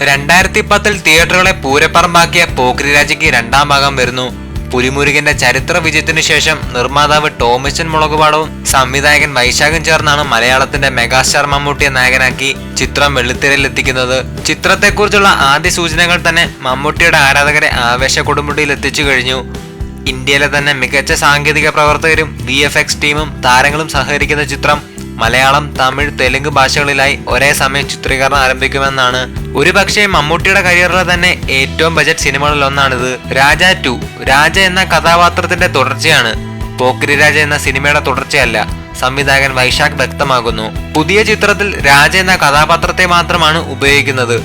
രണ്ടായിരത്തി പത്തിൽ തിയേറ്ററുകളെ പൂരപ്പറമ്പാക്കിയ പോക്രിരാജയ്ക്ക് രണ്ടാം ഭാഗം വരുന്നു. പുലിമുരുകന്റെ ചരിത്ര വിജയത്തിനു ശേഷം നിർമ്മാതാവ് ടോമിച്ചൻ മുളകുപാടവും സംവിധായകൻ വൈശാഖും ചേർന്നാണ് മലയാളത്തിന്റെ മെഗാസ്റ്റാർ മമ്മൂട്ടിയെ നായകനാക്കി ചിത്രം വെള്ളിത്തിരയിൽ എത്തിക്കുന്നത് ചിത്രത്തെക്കുറിച്ചുള്ള ആദ്യ സൂചനകൾ തന്നെ മമ്മൂട്ടിയുടെ ആരാധകരെ ആവേശ കൊടുമുടിയിൽ എത്തിച്ചു കഴിഞ്ഞു. ഇന്ത്യയിലെ തന്നെ മികച്ച സാങ്കേതിക പ്രവർത്തകരും വി ടീമും താരങ്ങളും സഹകരിക്കുന്ന ചിത്രം മലയാളം തമിഴ് തെലുങ്ക് ഭാഷകളിലായി ഒരേ സമയം ചിത്രീകരണം ആരംഭിക്കുമെന്നാണ്. ഒരുപക്ഷെ മമ്മൂട്ടിയുടെ കരിയറിലെ തന്നെ ഏറ്റവും ബജറ്റ് സിനിമകളിൽ ഒന്നാണിത്. രാജ ടു രാജ എന്ന കഥാപാത്രത്തിന്റെ തുടർച്ചയാണ്. പോക്കിരി രാജ എന്ന സിനിമയുടെ തുടർച്ചയല്ല സംവിധായകൻ വൈശാഖ് വ്യക്തമാകുന്നു പുതിയ ചിത്രത്തിൽ രാജ എന്ന കഥാപാത്രത്തെ മാത്രമാണ് ഉപയോഗിക്കുന്നത്.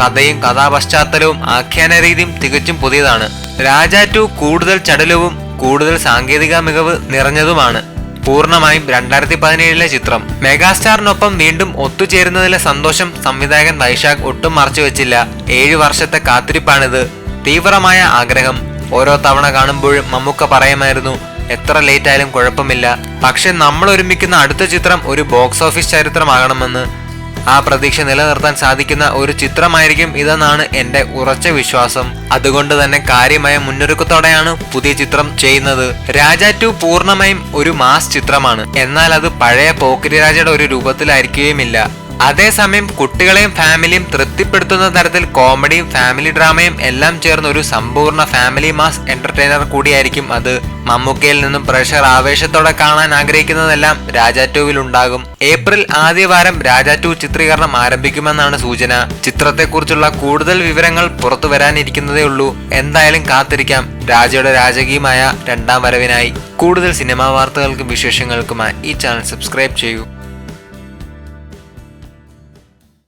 കഥയും കഥാപശ്ചാത്തലവും ആഖ്യാന രീതിയും തികച്ചും പുതിയതാണ്. രാജ ടു കൂടുതൽ ചടുലവും കൂടുതൽ സാങ്കേതിക മികവ് നിറഞ്ഞതുമാണ്. പൂർണമായും രണ്ടായിരത്തി പതിനേഴിലെ ചിത്രം. മെഗാസ്റ്റാറിനൊപ്പം വീണ്ടും ഒത്തുചേരുന്നതിലെ സന്തോഷം സംവിധായകൻ വൈശാഖ് ഒട്ടും മറച്ചുവെച്ചില്ല ഏഴു വർഷത്തെ കാത്തിരിപ്പാണിത്. തീവ്രമായ ആഗ്രഹം. ഓരോ തവണ കാണുമ്പോഴും മമ്മൂക്ക പറയുമായിരുന്നു എത്ര ലേറ്റ് ആയാലും കുഴപ്പമില്ല. പക്ഷെ നമ്മൾ ഒരുമിക്കുന്ന അടുത്ത ചിത്രം ഒരു ബോക്സ് ഓഫീസ് ചരിത്രമാകണമെന്ന്. ആ പ്രതീക്ഷ നിലനിർത്താൻ സാധിക്കുന്ന ഒരു ചിത്രമായിരിക്കും ഇതെന്നാണ് എന്റെ ഉറച്ച വിശ്വാസം. അതുകൊണ്ട് തന്നെ കാര്യമായ മുന്നൊരുക്കത്തോടെയാണ് പുതിയ ചിത്രം ചെയ്യുന്നത്. രാജ ടു പൂർണമായും ഒരു മാസ് ചിത്രമാണ്. എന്നാൽ അത് പഴയ പോക്കിരി രാജയുടെ ഒരു രൂപത്തിലായിരിക്കുകയുമില്ല. അതേസമയം കുട്ടികളെയും ഫാമിലിയും തൃപ്തിപ്പെടുത്തുന്ന തരത്തിൽ കോമഡിയും ഫാമിലി ഡ്രാമയും എല്ലാം ചേർന്ന ഒരു സമ്പൂർണ ഫാമിലി മാസ് എന്റർടൈനർ കൂടിയായിരിക്കും അത്. മമ്മൂക്കയിൽ നിന്നും പ്രഷർ ആവേശത്തോടെ കാണാൻ ആഗ്രഹിക്കുന്നതെല്ലാം രാജ ടൂവിൽ ഉണ്ടാകും. ഏപ്രിൽ ആദ്യവാരം രാജ ടു ചിത്രീകരണം ആരംഭിക്കുമെന്നാണ് സൂചന. ചിത്രത്തെക്കുറിച്ചുള്ള കൂടുതൽ വിവരങ്ങൾ പുറത്തു വരാനിരിക്കുന്നതേ ഉള്ളൂ. എന്തായാലും കാത്തിരിക്കാം. രാജയുടെ രാജകീയമായ രണ്ടാം വരവിനായി. കൂടുതൽ സിനിമാ വാർത്തകൾക്കും വിശേഷങ്ങൾക്കുമായി ഈ ചാനൽ സബ്സ്ക്രൈബ് ചെയ്യൂ.